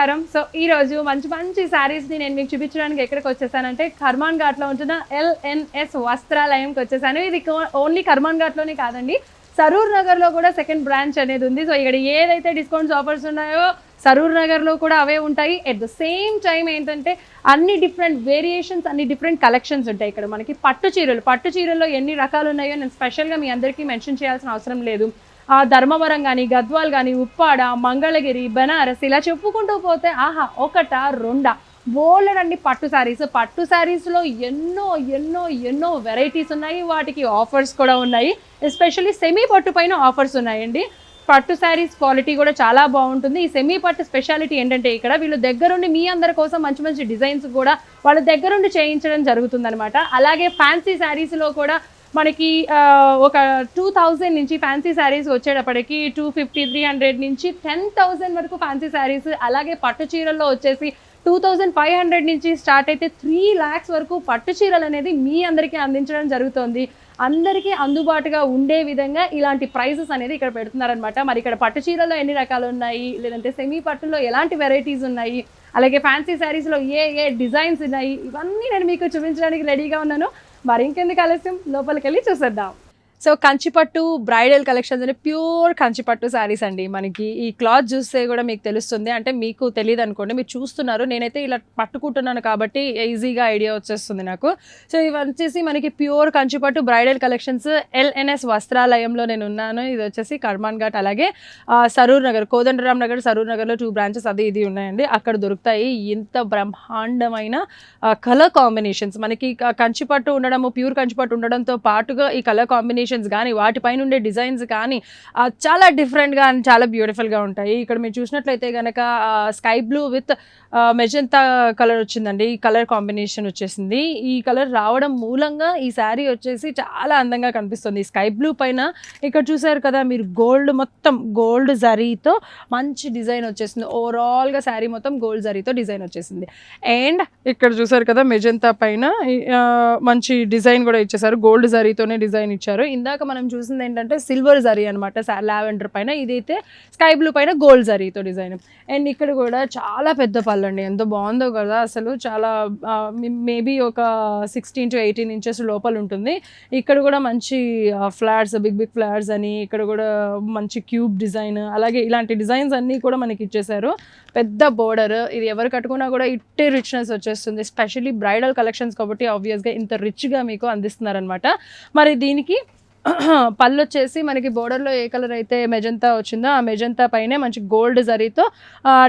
నమస్కారం. సో ఈ రోజు మంచి మంచి శారీస్ని నేను మీకు చూపించడానికి ఎక్కడికి వచ్చేసానంటే కర్మాన్ ఘాట్లో ఉంటున్న ఎల్ఎన్ఎస్ వస్త్రాలయంకి వచ్చేసాను. ఇది ఓన్లీ కర్మాన్ ఘాట్లోనే కాదండి. సరూర్ నగర్లో కూడా సెకండ్ బ్రాంచ్ అనేది ఉంది. సో ఇక్కడ ఏదైతే డిస్కౌంట్స్ ఆఫర్స్ ఉన్నాయో సరూర్ నగర్లో కూడా అవే ఉంటాయి. ఎట్ ద సేమ్ టైం ఏంటంటే అన్ని డిఫరెంట్ వేరియేషన్స్ అన్ని డిఫరెంట్ కలెక్షన్స్ ఉంటాయి. ఇక్కడ మనకి పట్టు చీరలు పట్టు చీరల్లో ఎన్ని రకాలు ఉన్నాయో నేను స్పెషల్గా మీ అందరికీ మెన్షన్ చేయాల్సిన అవసరం లేదు. ధర్మవరం కానీ గద్వాల్ కానీ ఉప్పాడ మంగళగిరి బెనారస్ ఇలా చెప్పుకుంటూ పోతే ఆహా ఒకట రెండా. బోలెడండి పట్టు శారీస్. పట్టు శారీస్లో ఎన్నో ఎన్నో ఎన్నో వెరైటీస్ ఉన్నాయి. వాటికి ఆఫర్స్ కూడా ఉన్నాయి. ఎస్పెషల్లీ సెమీ పట్టు పైన ఆఫర్స్ ఉన్నాయండి. పట్టు శారీస్ క్వాలిటీ కూడా చాలా బాగుంటుంది. ఈ సెమీ పట్టు స్పెషాలిటీ ఏంటంటే ఇక్కడ వీళ్ళు దగ్గరుండి మీ అందరి కోసం మంచి మంచి డిజైన్స్ కూడా వాళ్ళ దగ్గరుండి చేయించడం జరుగుతుందనమాట అలాగే ఫ్యాన్సీ శారీస్లో కూడా మనకి ఒక టూ థౌజండ్ నుంచి ఫ్యాన్సీ శారీస్ వచ్చేటప్పటికి టూ ఫిఫ్టీ త్రీ హండ్రెడ్ నుంచి టెన్ థౌజండ్ వరకు ఫ్యాన్సీ శారీస్ అలాగే పట్టు చీరల్లో వచ్చేసి టూ థౌజండ్ ఫైవ్ హండ్రెడ్ నుంచి స్టార్ట్ అయితే త్రీ ల్యాక్స్ వరకు పట్టు చీరలు అనేది మీ అందరికీ అందించడం జరుగుతుంది. అందరికీ అందుబాటుగా ఉండే విధంగా ఇలాంటి ప్రైజెస్ అనేది ఇక్కడ పెడుతున్నారనమాట మరి ఇక్కడ పట్టు చీరలో ఎన్ని రకాలు ఉన్నాయి? లేదంటే సెమీ పట్టులో ఎలాంటి వెరైటీస్ ఉన్నాయి? అలాగే ఫ్యాన్సీ శారీస్లో ఏ ఏ డిజైన్స్ ఉన్నాయి? ఇవన్నీ నేను మీకు చూపించడానికి రెడీగా ఉన్నాను. మరి ఇంకెందుకు ఆలస్యం? లోపలికి వెళ్ళి చూసేద్దాం. సో కంచిపట్టు బ్రైడల్ కలెక్షన్స్ అంటే ప్యూర్ కంచిపట్టు శారీస్ అండి మనకి. ఈ క్లాత్ చూస్తే కూడా మీకు తెలుస్తుంది. అంటే మీకు తెలియదు అనుకోండి మీరు చూస్తున్నారు. నేనైతే ఇలా పట్టుకుంటున్నాను కాబట్టి ఈజీగా ఐడియా వచ్చేస్తుంది నాకు. సో ఇవి వచ్చేసి మనకి ప్యూర్ కంచిపట్టు బ్రైడల్ కలెక్షన్స్ ఎల్ఎన్ఎస్ వస్త్రాలయంలో నేను ఉన్నాను. ఇది వచ్చేసి కర్మాన్ ఘాట్ అలాగే సరూర్ నగర్ కోదండరామ్ నగర్ సరూర్ నగర్లో టూ బ్రాంచెస్ అది ఇది ఉన్నాయండి. అక్కడ దొరుకుతాయి. ఇంత బ్రహ్మాండమైన కలర్ కాంబినేషన్స్. మనకి కంచిపట్టు ఉండడము ప్యూర్ కంచిపట్టు ఉండడంతో పాటుగా ఈ కలర్ కాంబినేషన్ కాంబినేషన్స్ కానీ వాటిపైన ఉండే డిజైన్స్ కానీ చాలా డిఫరెంట్గా అండ్ చాలా బ్యూటిఫుల్గా ఉంటాయి. ఇక్కడ మీరు చూసినట్లయితే కనుక sky blue with magenta colour వచ్చిందండి. ఈ కలర్ కాంబినేషన్ వచ్చేసింది. ఈ కలర్ రావడం మూలంగా ఈ శారీ వచ్చేసి చాలా అందంగా కనిపిస్తుంది. స్కై బ్లూ పైన ఇక్కడ చూసారు కదా మీరు గోల్డ్ మొత్తం గోల్డ్ జరీతో మంచి డిజైన్ వచ్చేసింది. ఓవరాల్గా శారీ మొత్తం గోల్డ్ జరీతో డిజైన్ వచ్చేసింది. అండ్ ఇక్కడ చూసారు కదా మెజంతా పైన మంచి డిజైన్ కూడా ఇచ్చేసారు గోల్డ్ జరీతోనే డిజైన్ ఇచ్చారు. ఇందాక మనం చూసింది ఏంటంటే సిల్వర్ జరీ అనమాట లావెండర్ పైన. ఇదైతే స్కై బ్లూ పైన గోల్డ్ జరీతో డిజైన్. అండ్ ఇక్కడ కూడా చాలా పెద్ద పళ్ళు అండి ఎంత బాగుందో కదా. అసలు చాలా మేబీ ఒక సిక్స్టీన్ టు ఎయిటీన్ ఇంచెస్ లోపల ఉంటుంది. ఇక్కడ కూడా మంచి ఫ్లాట్స్ బిగ్ బిగ్ ఫ్లాట్స్ అని ఇక్కడ కూడా మంచి క్యూబ్ డిజైన్ అలాగే ఇలాంటి డిజైన్స్ అన్నీ కూడా మనకి ఇచ్చేసారు పెద్ద బోర్డర్. ఇది ఎవరు కట్టుకున్నా కూడా ఇట్టే రిచ్నెస్ వచ్చేస్తుంది. స్పెషల్లీ బ్రైడల్ కలెక్షన్స్ కాబట్టి ఆబ్వియస్గా ఇంత రిచ్గా మీకు అందిస్తున్నారనమాట మరి దీనికి పళ్ళు వచ్చేసి మనకి బోర్డర్లో ఏ కలర్ అయితే మెజంతా వచ్చిందో ఆ మెజంతా పైనే మంచి గోల్డ్ జరీతో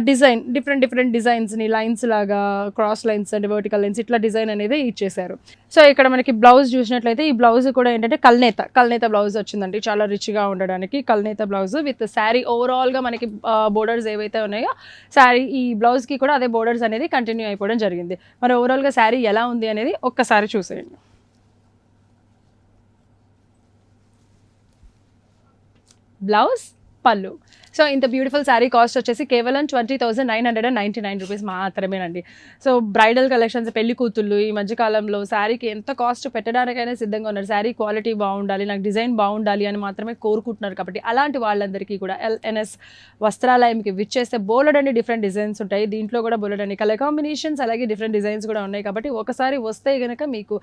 డిజైన్ డిఫరెంట్ డిఫరెంట్ డిజైన్స్ని లైన్స్ లాగా cross lines and vertical lines ఇట్లా డిజైన్ అనేది ఇచ్చేసారు సో ఇక్కడ మనకి బ్లౌజ్ చూసినట్లయితే ఈ బ్లౌజ్ కూడా ఏంటంటే కల్నేత కల్నేత బ్లౌజ్ వచ్చిందండి. చాలా రిచ్గా ఉండడానికి కల్నేత బ్లౌజ్ విత్ శారీ ఓవరాల్గా మనకి బోర్డర్స్ ఏవైతే ఉన్నాయో శారీ ఈ బ్లౌజ్కి కూడా అదే బోర్డర్స్ అనేది కంటిన్యూ అయిపోవడం జరిగింది. మరి ఓవరాల్గా శారీ ఎలా ఉంది అనేది ఒక్కసారి చూసేయండి. బ్లౌజ్ పళ్ళు. సో ఇంత బ్యూటిఫుల్ శారీ కాస్ట్ వచ్చేసి కేవలం twenty thousand nine hundred and ninety nine rupees మాత్రమేనండి. సో బ్రైడల్ కలెక్షన్స్ పెళ్ళి కూతుళ్ళు ఈ మధ్యకాలంలో శారీకి ఎంత కాస్ట్ పెట్టడానికైనా సిద్ధంగా ఉన్నారు. శారీ క్వాలిటీ బాగుండాలి నాకు డిజైన్ బాగుండాలి అని మాత్రమే కోరుకుంటున్నారు కాబట్టి అలాంటి వాళ్ళందరికీ కూడా ఎల్ఎన్ఎస్ వస్త్రాలయంకి విచ్చేస్తే అని డిఫరెంట్ డిజైన్స్ ఉంటాయి. దీంట్లో కూడా బోలెడని కలర్ కాంబినేషన్స్ అలాగే డిఫరెంట్ డిజైన్స్ కూడా ఉన్నాయి కాబట్టి ఒకసారి వస్తే కనుక మీకు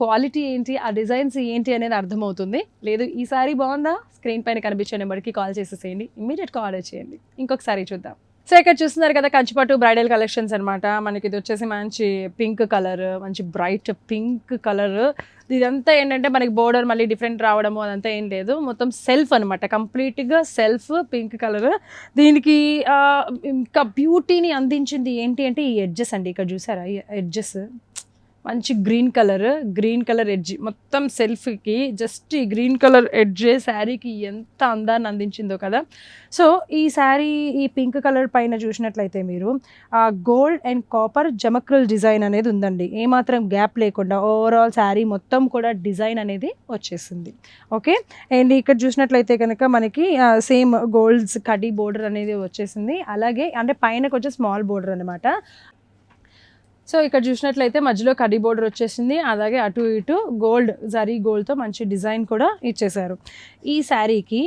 క్వాలిటీ ఏంటి ఆ డిజైన్స్ ఏంటి అనేది అర్థమవుతుంది. లేదు ఈ సారీ బాగుందా? స్క్రీన్ పైన కనిపించే నెంబర్కి కాల్ చేసేసేయండి. ఇమీడియట్గా ఆర్డర్ చేయండి. ఇంకొకసారి చూద్దాం. సో ఇక్కడ చూస్తున్నారు కదా కంచిపట్టు బ్రైడల్ కలెక్షన్స్ అనమాట మనకి ఇది వచ్చేసి మంచి పింక్ కలర్ మంచి బ్రైట్ పింక్ కలర్ ఇదంతా ఏంటంటే మనకి బోర్డర్ మళ్ళీ డిఫరెంట్ రావడము అదంతా ఏం లేదు. మొత్తం సెల్ఫ్ అనమాట కంప్లీట్గా సెల్ఫ్ పింక్ కలర్ దీనికి ఇంకా బ్యూటీని అందించింది ఏంటి అంటే ఈ ఎడ్జెస్ అండి. ఇక్కడ చూసారా? ఈ ఎడ్జెస్ మంచి green colour green colour edge. మొత్తం సెల్ఫ్కి జస్ట్ ఈ గ్రీన్ కలర్ ఎడ్జ్ శారీకి ఎంత అందాన్ని అందించిందో కదా. సో ఈ శారీ ఈ పింక్ కలర్ పైన చూసినట్లయితే మీరు ఆ గోల్డ్ అండ్ కాపర్ జమక్రల్ డిజైన్ అనేది ఉందండి. ఏమాత్రం గ్యాప్ లేకుండా ఓవరాల్ శారీ మొత్తం కూడా డిజైన్ అనేది వచ్చేసింది. ఓకే? అండ్ ఇక్కడ చూసినట్లయితే కనుక మనకి సేమ్ గోల్డ్స్ కడి బోర్డర్ అనేది వచ్చేసింది. అలాగే అంటే పైన కొంచెం స్మాల్ బోర్డర్ అనమాట సో ఇక్కడ చూసినట్లయితే మధ్యలో కడి బోర్డర్ వచ్చేసింది. అలాగే అటు ఇటు గోల్డ్ జరీ గోల్డ్తో మంచి డిజైన్ కూడా ఇచ్చేసారు ఈ శారీకి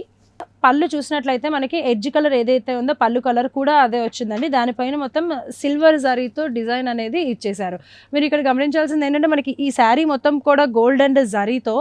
పళ్ళు చూసినట్లయితే మనకి ఎడ్జ్ కలర్ ఏదైతే ఉందో పళ్ళు కలర్ కూడా అదే వచ్చిందండి. దానిపైన మొత్తం సిల్వర్ జరీతో డిజైన్ అనేది ఇచ్చేశారు. మీరు ఇక్కడ గమనించాల్సింది ఏంటంటే మనకి ఈ శారీ మొత్తం కూడా గోల్డ్ అండ్ జరీతో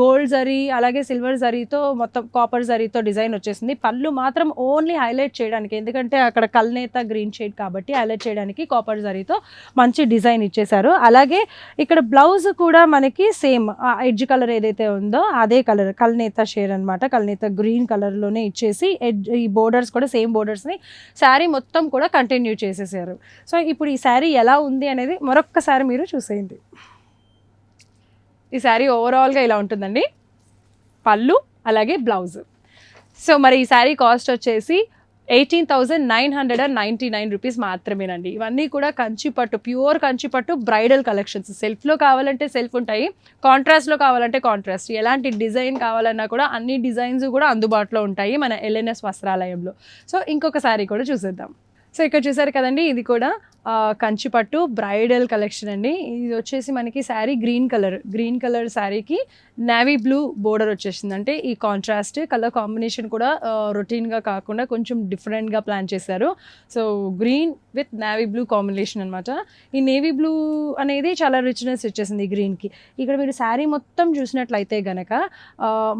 గోల్డ్ జరీ అలాగే సిల్వర్ జరీతో మొత్తం కాపర్ జరీతో డిజైన్ వచ్చేసింది. పళ్ళు మాత్రం ఓన్లీ హైలైట్ చేయడానికి ఎందుకంటే అక్కడ కల్నేత గ్రీన్ షేడ్ కాబట్టి హైలైట్ చేయడానికి కాపర్ జరీతో మంచి డిజైన్ ఇచ్చేశారు. అలాగే ఇక్కడ బ్లౌజ్ కూడా మనకి సేమ్ ఎడ్జ్ కలర్ ఏదైతే ఉందో అదే కలర్ కల్నేత షేడ్ అనమాట కల్నేత గ్రీన్ కలర్లోనే ఇచ్చేసి ఈ బోర్డర్స్ కూడా సేమ్ బోర్డర్స్ని శారీ మొత్తం కూడా కంటిన్యూ చేసేసారు. సో ఇప్పుడు ఈ శారీ ఎలా ఉంది అనేది మరొక్కసారి మీరు చూసేయండి. ఈ శారీ ఓవరాల్గా ఇలా ఉంటుందండి. పళ్ళు అలాగే బ్లౌజ్ సో మరి ఈ శారీ కాస్ట్ వచ్చేసి eighteen thousand nine hundred and ninety nine rupees మాత్రమేనండి. ఇవన్నీ కూడా కంచిపట్టు ప్యూర్ కంచిపట్టు బ్రైడల్ కలెక్షన్స్. సెల్ఫ్లో కావాలంటే సెల్ఫ్ ఉంటాయి కాంట్రాస్ట్లో కావాలంటే కాంట్రాస్ట్ ఎలాంటి డిజైన్ కావాలన్నా కూడా అన్ని డిజైన్స్ కూడా అందుబాటులో ఉంటాయి మన ఎల్ఎన్ఎస్ వస్త్రాలయంలో. సో ఇంకొక సారీ కూడా చూసేద్దాం. సో ఇక్కడ చూసారు కదండి ఇది కూడా కంచిపట్టు బ్రైడల్ కలెక్షన్ అండి. ఇది వచ్చేసి మనకి sari green colour green colour శారీకి నావీ బ్లూ బోర్డర్ వచ్చేసింది. అంటే ఈ కాంట్రాస్ట్ కలర్ కాంబినేషన్ కూడా రొటీన్గా కాకుండా కొంచెం డిఫరెంట్గా ప్లాన్ చేశారు. So green with navy blue combination అనమాట ఈ నేవీ బ్లూ అనేది చాలా రిచ్నెస్ ఇచ్చేసింది ఈ గ్రీన్కి ఇక్కడ మీరు శారీ మొత్తం చూసినట్లయితే గనక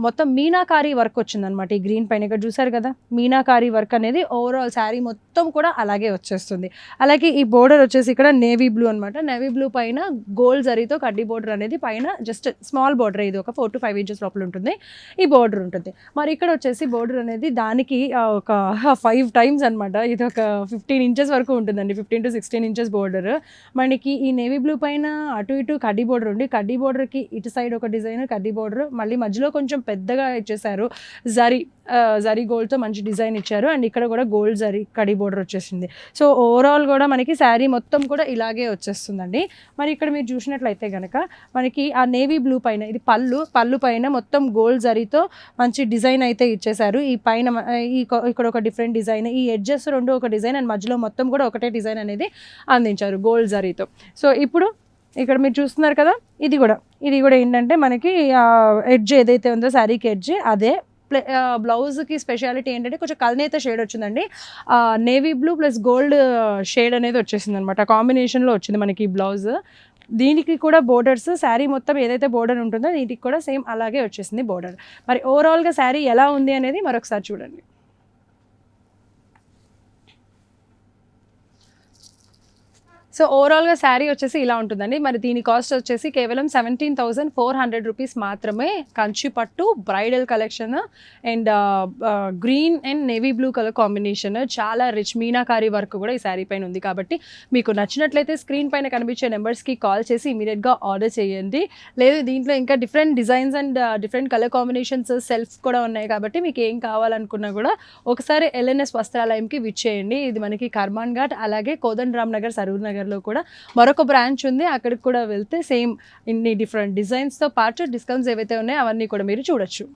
మొత్తం మీనాకారి వర్క్ వచ్చిందనమాట ఈ గ్రీన్ పైన. ఇక్కడ చూసారు కదా మీనాకారి వర్క్ అనేది ఓవరాల్ శారీ మొత్తం కూడా అలాగే వచ్చేస్తుంది. అలాగే ఈ బోర్డర్ వచ్చేసి ఇక్కడ నేవీ బ్లూ అనమాట నేవీ బ్లూ పైన గోల్డ్ జరీతో కడ్డీ బోర్డర్ అనేది పైన జస్ట్ స్మాల్ బోర్డర్ ఇది ఒక ఫోర్ టు ఫైవ్ ఇంచెస్ లోపల ఉంటుంది. ఈ బోర్డర్ ఉంటుంది. మరి ఇక్కడ వచ్చేసి బోర్డర్ అనేది దానికి ఒక ఫైవ్ టైమ్స్ అనమాట ఇది ఒక ఫిఫ్టీన్ ఇంచెస్ వరకు ఉంటుందండి. Fifteen to sixteen inches border మనకి ఈ నేవీ బ్లూ పైన అటు ఇటు కడ్డీ బోర్డర్ ఉంది. కడ్డీ బోర్డర్కి ఇటు సైడ్ ఒక డిజైన్ కడ్డీ బోర్డర్ మళ్ళీ మధ్యలో కొంచెం పెద్దగా ఇచ్చేసారు జరీ జరీ గోల్డ్తో మంచి డిజైన్ ఇచ్చారు. అండ్ ఇక్కడ కూడా గోల్డ్ జరీ కడి బోర్డర్ వచ్చేసింది. సో ఓవరాల్ కూడా మనకి శారీ మొత్తం కూడా ఇలాగే వచ్చేస్తుందండి. మరి ఇక్కడ మీరు చూసినట్లయితే కనుక మనకి ఆ నేవీ బ్లూ పైన ఇది పళ్ళు పళ్ళు పైన మొత్తం గోల్డ్ జరీతో మంచి డిజైన్ అయితే ఇచ్చేసారు ఈ పైన ఈ ఇక్కడ ఒక డిఫరెంట్ డిజైన్ ఈ ఎడ్జెస్ రెండు ఒక డిజైన్ అండ్ మధ్యలో మొత్తం కూడా ఒకటే డిజైన్ అనేది అందించారు గోల్డ్ జరీతో. సో ఇప్పుడు ఇక్కడ మీరు చూస్తున్నారు కదా ఇది కూడా. ఇది కూడా ఏంటంటే మనకి ఎడ్జ్ ఏదైతే ఉందో శారీకి ఎడ్జ్ అదే ప్లే బ్లౌజ్కి స్పెషాలిటీ ఏంటంటే కొంచెం కలనేత షేడ్ వచ్చిందండి. Navy blue plus gold shade అనేది వచ్చేసింది అనమాట కాంబినేషన్లో వచ్చింది మనకి ఈ బ్లౌజ్. దీనికి కూడా బోర్డర్స్ శారీ మొత్తం ఏదైతే బోర్డర్ ఉంటుందో దీనికి కూడా సేమ్ అలాగే వచ్చేసింది బోర్డర్. మరి ఓవరాల్గా శారీ ఎలా ఉంది అనేది మరొకసారి చూడండి. సో ఓవరాల్గా శారీ వచ్చేసి ఇలా ఉంటుందండి. మరి దీని కాస్ట్ వచ్చేసి కేవలం seventeen thousand four hundred rupees మాత్రమే. కంచి పట్టు bridal collection and green and navy blue colour combination చాలా రిచ్ మీనాకారి వర్క్ కూడా ఈ శారీ పైన ఉంది కాబట్టి మీకు నచ్చినట్లయితే స్క్రీన్ పైన కనిపించే నెంబర్స్కి కాల్ చేసి ఇమీడియట్గా ఆర్డర్ చేయండి. లేదు దీంట్లో ఇంకా different designs and different colour combinations shelf కూడా ఉన్నాయి కాబట్టి మీకు ఏం కావాలనుకున్నా కూడా ఒకసారి ఎల్ఎన్ఎస్ వస్త్రాలయంకి విచ్చేయండి ఇది మనకి కర్మాన్ ఘాట్ అలాగే కోదండ రామ్ నగర్ సరూర్ నగర్ నగర్లో కూడా మరొక బ్రాంచ్ ఉంది. అక్కడికి కూడా వెళ్తే సేమ్ ఇన్ని డిఫరెంట్ డిజైన్స్తో పాటు డిస్కౌంట్స్ ఏవైతే ఉన్నాయో అవన్నీ కూడా మీరు చూడొచ్చు.